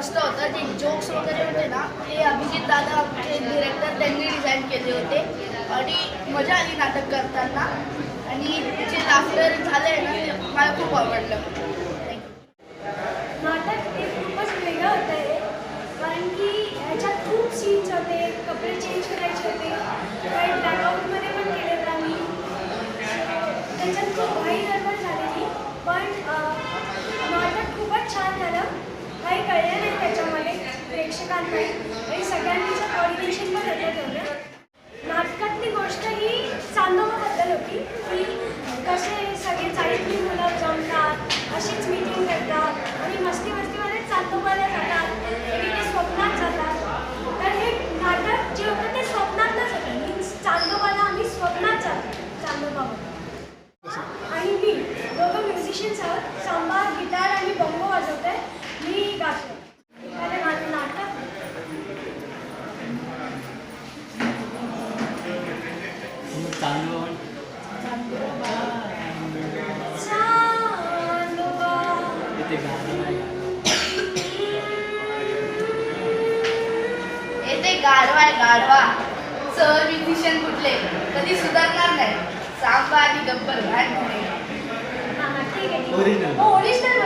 मस्त होतं जे जोक्स वगैरे होते ना ते अभिजित दादा आमचे डिरेक्टर त्यांनी डिझाईन केले होते. आणि मजा आली नाटक करताना. आणि जे लाफ्टर झालं आहे ना ते मला खूप आवडलं. Thank नाटक हे खूपच वेगळं होतं आहे कारण की ह्याच्यात खूप सीन्स होते कपडे चेंज करायचे होते. काही ब्लॅकआउटमध्ये पण केलेत आम्ही. त्याच्यात खूप घाई गडबड झालेली. पण नाटक खूपच छान झालं. काही कळलं नाही त्याच्यामध्ये. प्रेक्षकांनी आणि सगळ्यांचं कॉर्डिनेशन पण होतं तेवढं नाटकातली गोष्ट ही चांदोबाबद्दल होती. की कसे सगळे चाळीतली मुलं जमतात येते गाढवा. आहे गाढवा सर म्युझिशियन कुठले? कधी सुधारणार नाही. सांबा आणि गब्बर हां ठीक आहे ठीक आहे Original. हो ओरिजिनल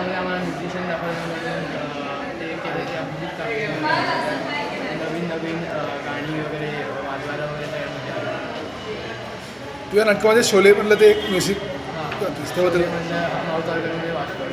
नाटकामध्ये आम्हाला म्युझिशियन दाखवल्यामुळे ते केलं की अभिजित नवीन नवीन गाणी वगैरे वाजवायला वगैरे तुझ्या नाटकामध्ये शोले म्हणलं ते एक म्युझिक हां. त्याबद्दल म्हणजे नऊ तारखेमध्ये वाचतो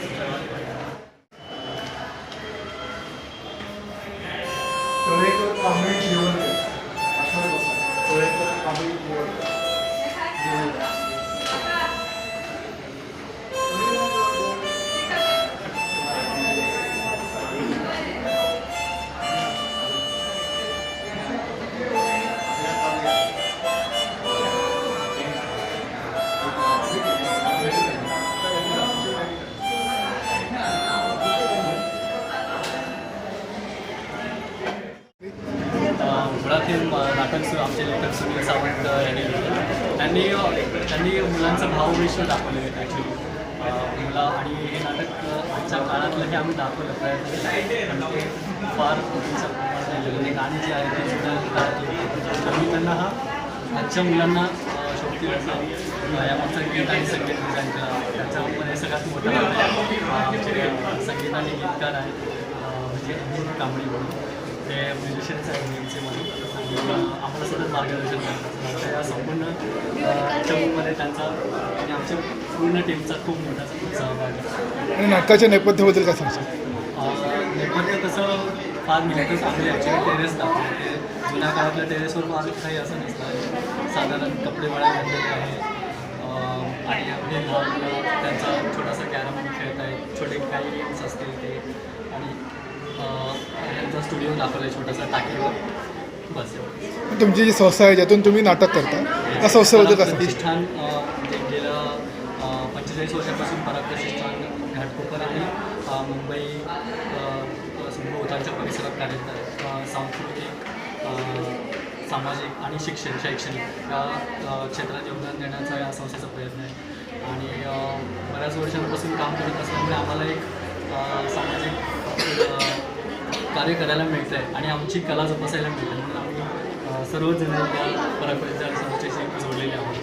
लेखक सावंत यांनी त्यांनी त्यांनी मुलांचं भावविश्व दाखवले ॲक्च्युली मुलं आणि हे नाटक आजच्या काळातलं हे आम्ही दाखवलं प्रयत्न फार चुकीचं म्हणजे गाणी जी आहेत ते तर मी त्यांना हा आजच्या मुलांना अं, शोभतील असं अं, गीत आणि संगीत त्यांच्या त्यांच्यामध्ये सगळ्यात मोठा आमचे म्हणजे संगीत आणि गीतकार आहेत. म्हणजे अनिल कांबळी म्हणून. ते म्युझिशियन्स आहेत नेमचे म्हणून आम्हाला सतत मार्गदर्शन करतात. तर या संपूर्ण चमूमध्ये त्यांचा आणि आमच्या पूर्ण टीमचा खूप मोठा सहभाग आहे. नाटकाच्या नेपथ्याबद्दल काय सांगशील? नेपथ्य तसं फार मिळतच आम्ही ॲक्च्युली टेरेस दाखवलं ते जुन्या काळातल्या टेरेसवर फार काही असं नसतं. साधारण कपडे वळ्या घातलेले आहे आणि अगदी लहान त्यांचा छोटासा कॅरम खेळत आहेत छोटे काही गेम्स असतील ते. आणि त्यांचा स्टुडिओ दाखवला छोटासा टाकीवर. बस तुमची जी संस्था आहे ज्यातून तुम्ही नाटक करता त्या संस्थेबद्दल काय सांगशील प्रतिष्ठान म्हणजे गेलं पंचेचाळीस वर्षापासून पराग प्रतिष्ठान घाटकोपर आणि मुंबई सभोवतालच्या परिसरात कार्यरत सांस्कृतिक सामाजिक आणि शिक्षण शैक्षणिक या क्षेत्रात योगदान देण्याचा या संस्थेचा प्रयत्न आहे. आणि बऱ्याच वर्षांपासून काम करत असल्यामुळे आम्हाला एक सामाजिक कार्य करायला मिळतं आहे आणि आमची कला जोपासायला मिळते. म्हणून आम्ही सर्वजण या पराक्रम संस्थेशी जोडलेले आहोत.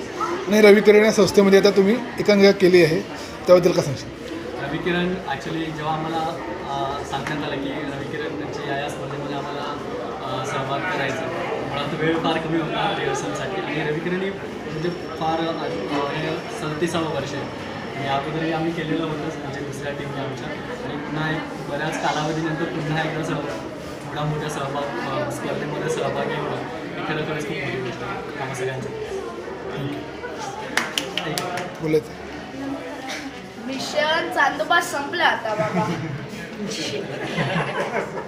आणि रविकिरण या संस्थेमध्ये आता तुम्ही एकांकिका केली आहे. त्याबद्दल काय सांगशील? रविकिरण ॲक्च्युली जेव्हा आम्हाला सांगण्यात आलं की रविकिरणची या या स्पर्धेमध्ये आम्हाला सहभाग करायचा मुळात वेळ फार कमी होता रिहर्सलसाठी आणि रविकिरण ही म्हणजे फार सदतीसावं वर्ष आहे. आणि अगोदरही आम्ही केलेलं होतंच म्हणजे दुसऱ्या टीमने आमच्या. आणि पुन्हा एक बऱ्याच कालावधीनंतर पुन्हा एकदा सह एवढा मोठ्या सहभाग स्पर्धेमध्ये सहभागी होणं ही खरोखरच खूप मोठी गोष्ट आहे. आम्हा थँक्यू बोलायचं मिशन चांदोबा संपला आता बाबा.